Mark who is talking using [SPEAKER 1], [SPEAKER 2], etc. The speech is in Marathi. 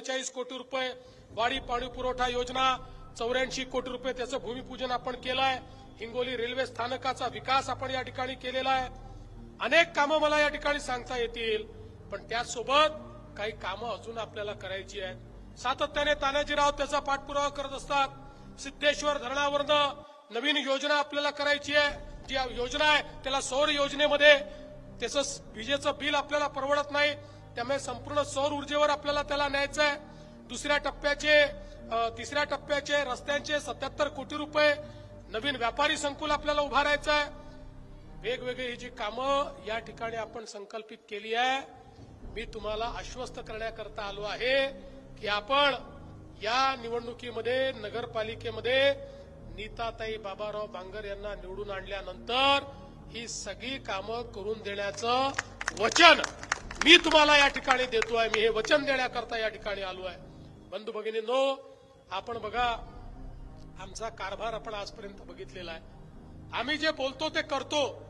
[SPEAKER 1] कोटी रुपये वाडी पाणी पुरवठा योजना चौऱ्याऐंशी कोटी रुपये त्याचं भूमिपूजन आपण केलं आहे हिंगोली रेल्वे स्थानकाचा विकास आपण या ठिकाणी केलेला आहे. अनेक कामं मला या ठिकाणी सांगता येतील पण त्याचसोबत काही कामं अजून आपल्याला करायची आहेत. सातत्याने तानाजीराव त्याचा पाठपुरावा करत असतात. सिद्धेश्वर धरणावरनं नवीन योजना आपल्याला करायची आहे. जी योजना आहे त्याला सौर योजनेमध्ये त्याचं विजेचं बिल आपल्याला परवडत नाही. त्यामुळे संपूर्ण सौर ऊर्जेवर आपल्याला त्याला न्यायचं आहे. दुसऱ्या टप्प्याचे तिसऱ्या टप्प्याचे रस्त्यांचे सत्याहत्तर कोटी रुपये नवीन व्यापारी संकुल आपल्याला उभारायचं आहे. वेगवेगळी ही जी कामं या ठिकाणी आपण संकल्पित केली आहे मी तुम्हाला आश्वस्त करण्याकरता आलो आहे की आपण या निवडणुकीमध्ये नगरपालिकेमध्ये नीताताई बाबाराव बांगर यांना निवडून आणल्यानंतर ही सगळी कामं करून देण्याचं वचन मी तुम्हाला या ठिकाणी देतो आहे मी हे वचन देण्याकरता या ठिकाणी आलो आहे. बंधू भगिनींनो आपण बघा आमचा कारभार आपण आजपर्यंत बघितलेला आहे. आम्ही जे बोलतो ते करतो.